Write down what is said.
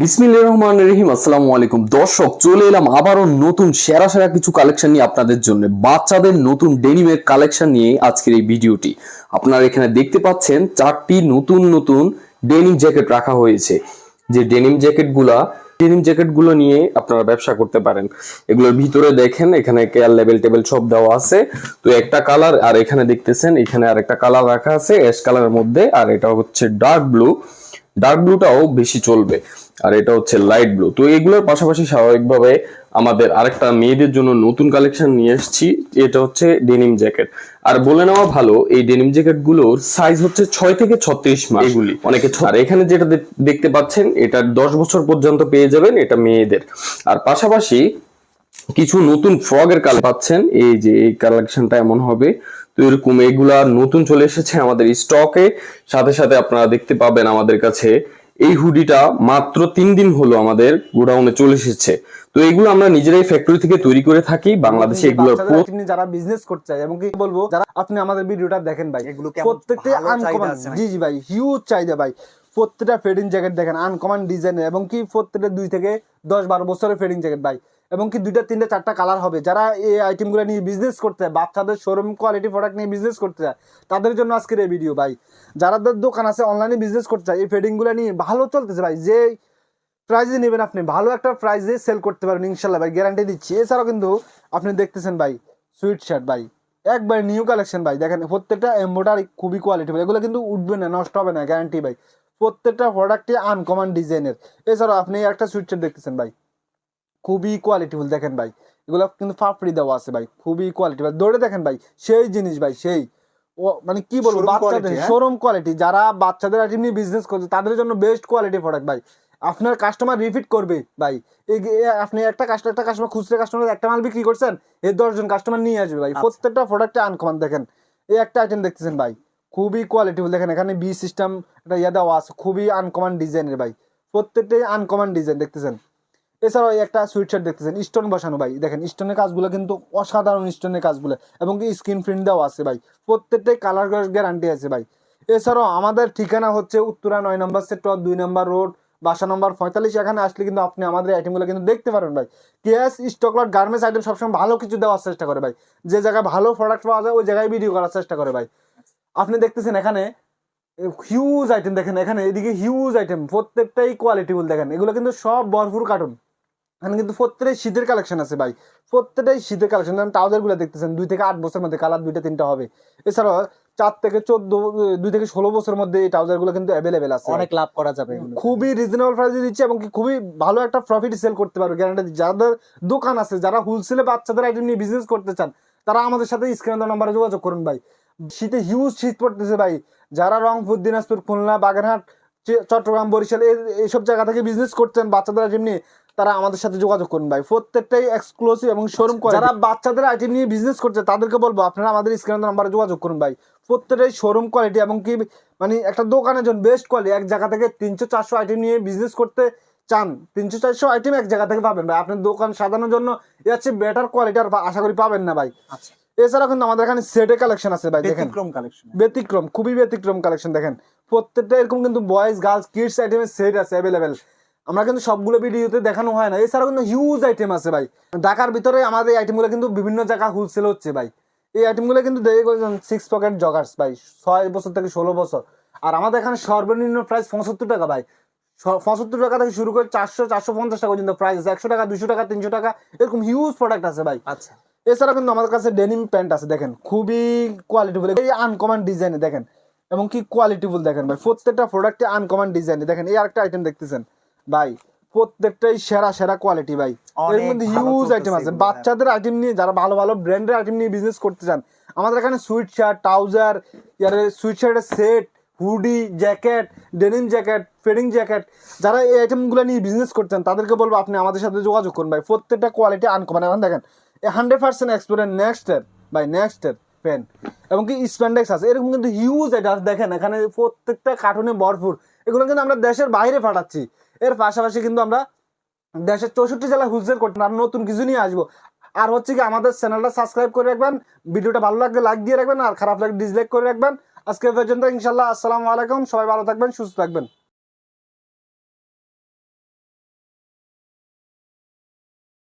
বিসমিল্লাহ রহমান রহিম, আসসালামু আলাইকুম। দর্শক, চলে এলাম আবারও নতুন সেরা সেরা কিছু কালেকশন নিয়ে আপনাদের জন্য। বাচ্চাদের নতুন ডেনিমের কালেকশন নিয়ে আজকের এই ভিডিওটি। আপনারা এখানে দেখতে পাচ্ছেন, চারটি নতুন নতুন ডেনিম জ্যাকেট রাখা হয়েছে। যে ডেনিম জ্যাকেটগুলা ডেনিম জ্যাকেটগুলো নিয়ে আপনারা ব্যবসা করতে পারেন। এগুলোর ভিতরে দেখেন, এখানে কেয়ার লেভেল টেবিল সব দেওয়া আছে। তো একটা কালার আর এখানে দেখতেছেন, এখানে আর একটা কালার রাখা আছে অ্যাশ কালারের মধ্যে, আর এটা হচ্ছে ডার্ক ব্লু ডার্ক ব্লুটাও বেশি চলবে আর এটা হচ্ছে লাইট ব্লু তো এগুলোর পাশাপাশি স্বাভাবিকভাবে আমাদের আরেকটা মেয়েদের জন্য নতুন কালেকশন নিয়ে এসেছি এটা হচ্ছে ডেনিম জ্যাকেট আর বলে নেওয়া ভালো এই ডেনিম জ্যাকেটগুলোর সাইজ হচ্ছে ছয় থেকে ছত্রিশ মাস। এগুলি। অনেকে আর এখানে যেটা দেখতে পাচ্ছেন এটা দশ বছর পর্যন্ত পেয়ে যাবেন এটা মেয়েদের। আর পাশাপাশি কিছু নতুন ফ্রগের কালার পাচ্ছেন এই যে এই কালেকশনটা এমন হবে তো এরকম এগুলা নতুন চলে এসেছে আমাদের স্টকে সাথে সাথে আপনারা দেখতে পাবেন আমাদের কাছে এই হুডিটা মাত্র তিন দিন হলো আমাদের গোডাউনে চলে এসেছে। তো এগুলো আমরা নিজেরাই ফ্যাক্টরি থেকে তৈরি করে থাকি বাংলাদেশে এগুলো আপনি যারা বিজনেস করতে চায় এবং কি বলব যারা আপনি আমাদের ভিডিওটা দেখেন ভাই এগুলো প্রত্যেকটা আনকমন জি জি ভাই হিউজ চাহিদা ভাই। প্রত্যেকটা ফেডিং জ্যাকেট দেখেন আনকমন ডিজাইনের এবং কি প্রত্যেকটা দুই থেকে দশ বারো বছরের ফেডিং জ্যাকেট ভাই। এবং কি দুইটা, তিনটা, চারটা কালার হবে। যারা এই আইটেমগুলো নিয়ে বিজনেস করতে চায়, বাচ্চাদের শোরুম কোয়ালিটি প্রোডাক্ট নিয়ে বিজনেস করতে চায়, তাদের জন্য আজকের এই ভিডিও ভাই। যারাদের দোকান আছে অনলাইনে বিজনেস করতে চায়, এই ফেডিংগুলো নিয়ে ভালো চলতেছে ভাই। যে প্রাইজে নেবেন আপনি, ভালো একটা প্রাইজে সেল করতে পারবেন ইনশাল্লাহ ভাই গ্যারান্টি দিচ্ছি। এছাড়াও কিন্তু আপনি দেখতেছেন ভাই সুইট শার্ট ভাই, একবার নিউ কালেকশন ভাই। দেখেন, প্রত্যেকটা এম্বোটারি খুবই কোয়ালিটি ভাই। এগুলো কিন্তু উঠবে না, নষ্ট হবে না গ্যারান্টি ভাই। প্রত্যেকটা প্রোডাক্টই আনকমন ডিজাইনের এছাড়াও আপনি একটা সুইট শার্ট দেখতেছেন ভাই। খুবই কোয়ালিটিফুল দেখেন ভাই। এগুলো কিন্তু ফাফড়ি দেওয়া আছে ভাই খুবই কোয়ালিটি ভাই দৌড়ে দেখেন ভাই সেই জিনিস ভাই সেই। ও মানে কি বলব বাচ্চাদের হ্যাঁ? শোরুম কোয়ালিটি যারা বাচ্চাদের আইটেম নিয়ে বিজনেস করছে তাদের জন্য বেস্ট কোয়ালিটি প্রোডাক্ট ভাই। আপনার কাস্টমার রিপিট করবে ভাই। আপনি একটা কাস্টমার একটা কাস্টমার খুচরা কাস্টমার একটা মাল বিক্রি করছেন এই দশজন কাস্টমার নিয়ে আসবে ভাই। আচ্ছা। প্রত্যেকটা প্রোডাক্টে আনকমান দেখেন। এই একটা আইটেম দেখতেছেন ভাই খুবই কোয়ালিটিফুল দেখেন এখানে বি সিস্টেম একটা ইয়ে দেওয়া আছে খুবই আনকমন ডিজাইনের ভাই। প্রত্যেকটাই আনকমন ডিজাইন দেখতেছেন? এছাড়াও একটা সুইট শার্ট দেখতেছেন স্টোন বসানো ভাই। দেখেন স্টোনের কাজগুলো কিন্তু অসাধারণ স্টোনের কাজগুলো। এবং কি স্ক্রিন প্রিন্ট দেওয়া আছে ভাই। প্রত্যেকটাই কালার গ্যারান্টি আছে ভাই। এছাড়াও আমাদের ঠিকানা হচ্ছে উত্তরা নয় নম্বর সেক্টর, দুই নম্বর রোড, বাসা নম্বর পঁয়তাল্লিশ। এখানে আসলে কিন্তু আপনি আমাদের আইটেমগুলো কিন্তু দেখতে পারেন ভাই। কেএস স্টকলট গার্মেন্টস আইটেম সবসময় ভালো কিছু দেওয়ার চেষ্টা করে ভাই। যে জায়গায় ভালো প্রোডাক্ট পাওয়া যায়, ওই জায়গায় ভিডিও করার চেষ্টা করে ভাই। আপনি দেখতেছেন এখানে হিউজ আইটেম দেখেন। এখানে এদিকে হিউজ আইটেম প্রত্যেকটাই কোয়ালিটিফুল দেখেন। এগুলো কিন্তু সব ভরপুর কার্টুন এখানে কিন্তু প্রত্যেকটাই শীতের কালেকশন আছে ভাই। প্রত্যেকটাই শীতের কালেকশন যেমন ট্রাউজারগুলো দেখতেছেন দুই থেকে আট বছরের মধ্যে কালার দুইটা তিনটা হবে। এছাড়াও চার থেকে চোদ্দ দুই থেকে ষোলো বছরের মধ্যে এই ট্রাউজারগুলো কিন্তু অ্যাভেলেবেল আছে। অনেক লাভ করা যাবে খুবই রিজনেবল প্রাইসে দিচ্ছে এবং খুবই ভালো একটা প্রফিট সেল করতে পারবে গ্যারান্টি যাদের দোকান আছে যারা হোলসেলে বাচ্চাদের আইটেম নিয়ে বিজনেস করতে চান তারা আমাদের সাথে স্ক্রিন নাম্বারে যোগাযোগ করুন ভাই। শীতে হিউজ শীত পড়তেছে ভাই। যারা রংপুর দিনাজপুর খুলনা বাগেরহাট চট্টগ্রাম বরিশাল এই- এইসব জায়গা থেকে বিজনেস করছেন বাচ্চাদের আইটেম নিয়ে তারা আমাদের সাথে যোগাযোগ করুন ভাই। প্রত্যেকটাই এক্সক্লুসিভ এবং শোরুম করে যারা বাচ্চাদের আইটেম নিয়ে বিজনেস করছে তাদেরকে বলব আপনারা আমাদের স্ক্রিন নাম্বারে যোগাযোগ করুন ভাই। প্রত্যেকটাই শোরুম কোয়ালিটি এবং কি মানে একটা দোকানের জন্য বেস্ট কোয়ালিটি এক জায়গা থেকে তিনশো চারশো আইটেম নিয়ে বিজনেস করতে চান তিনশো চারশো আইটেম এক জায়গা থেকে পাবেন ভাই। আপনার দোকান সাজানোর জন্য এর হচ্ছে বেটার কোয়ালিটি আর আশা করি পাবেন না ভাই। আচ্ছা। এছাড়া কিন্তু আমাদের এখানে সেটে কালেকশন আছে ভাই দেখেন। ব্যতিক্রম কালেকশন ব্যতিক্রম খুবই ব্যতিক্রম কালেকশন দেখেন। প্রত্যেকটা এরকম কিন্তু বয়েজ গার্লস কিডস আইটেমের সেট আছে অ্যাভেলেবেল আমরা কিন্তু সবগুলো ভিডিওতে দেখানো হয় না। এছাড়াও কিন্তু হিউজ আইটেম আছে ভাই। ঢাকার ভিতরে আমাদের এই আইটেমগুলো কিন্তু বিভিন্ন জায়গায় হোলসেল হচ্ছে ভাই। এই আইটেমগুলো কিন্তু দেখে সিক্স পকেট জগার্স ভাই ছয় বছর থেকে ষোলো বছর। আর আমাদের এখানে সর্বনিম্ন প্রাইস পঁচাত্তর টাকা ভাই। পঁচাত্তর টাকা থেকে শুরু করে চারশো চারশো পঞ্চাশ টাকা পর্যন্ত প্রাইস আছে। একশো টাকা দুশো টাকা তিনশো টাকা এরকম হিউজ প্রোডাক্ট আছে ভাই। আচ্ছা। এছাড়া কিন্তু আমাদের কাছে ডেনিম প্যান্ট আছে দেখেন। খুবই কোয়ালিটিফুল এই আনকমন ডিজাইনে দেখেন। এবং কি কোয়ালিটিফুল দেখেন ভাই। প্রত্যেকটা প্রোডাক্টে আনকমন ডিজাইনে দেখেন। এই আরেকটা আইটেম দেখতেছেন। ভাই প্রত্যেকটাই সেরা সেরা কোয়ালিটি ভাই। এর মধ্যে হিউজ আইটেম আছে। বাচ্চাদের আইটেম নিয়ে যারা ভালো ভালো ব্র্যান্ডের আইটেম নিয়ে বিজনেস করতে চান আমাদের এখানে সুইট শার্ট ট্রাউজার ইয়ার সুইট শার্টের set hoodie jacket denim jacket fading jacket যারা এই আইটেমগুলো নিয়ে বিজনেস করছেন তাদেরকে বলব আপনি আমাদের সাথে যোগাযোগ করুন ভাই। প্রত্যেকটা কোয়ালিটি আনকমন এখন দেখেন হান্ড্রেড পার্সেন্ট এক্সপিরিয়েন্স নেক্সটের ভাই নেক্সটের পেন এবং কি স্প্যান্ডেক্স আছে এরকম কিন্তু হিউজ এটা দেখেন এখানে প্রত্যেকটা কার্টুনে ভরপুর। এগুলো কিন্তু আমরা দেশের বাইরে পাঠাচ্ছি। এর পাশাপাশি কিন্তু আমরা দেশের চৌষট্টি জেলা হুলসেল করতে আর নতুন কিছু নিয়ে আসব। আর হচ্ছে কি, আমাদের চ্যানেলটা সাবস্ক্রাইব করে রাখবেন, ভিডিওটা ভালো লাগলে লাইক দিয়ে রাখবেন, আর খারাপ লাগলে ডিসলাইক করে রাখবেন। আজকে পর্যন্ত ইনশাল্লাহ আসসালামু আলাইকুম, সবাই ভালো থাকবেন, সুস্থ থাকবেন।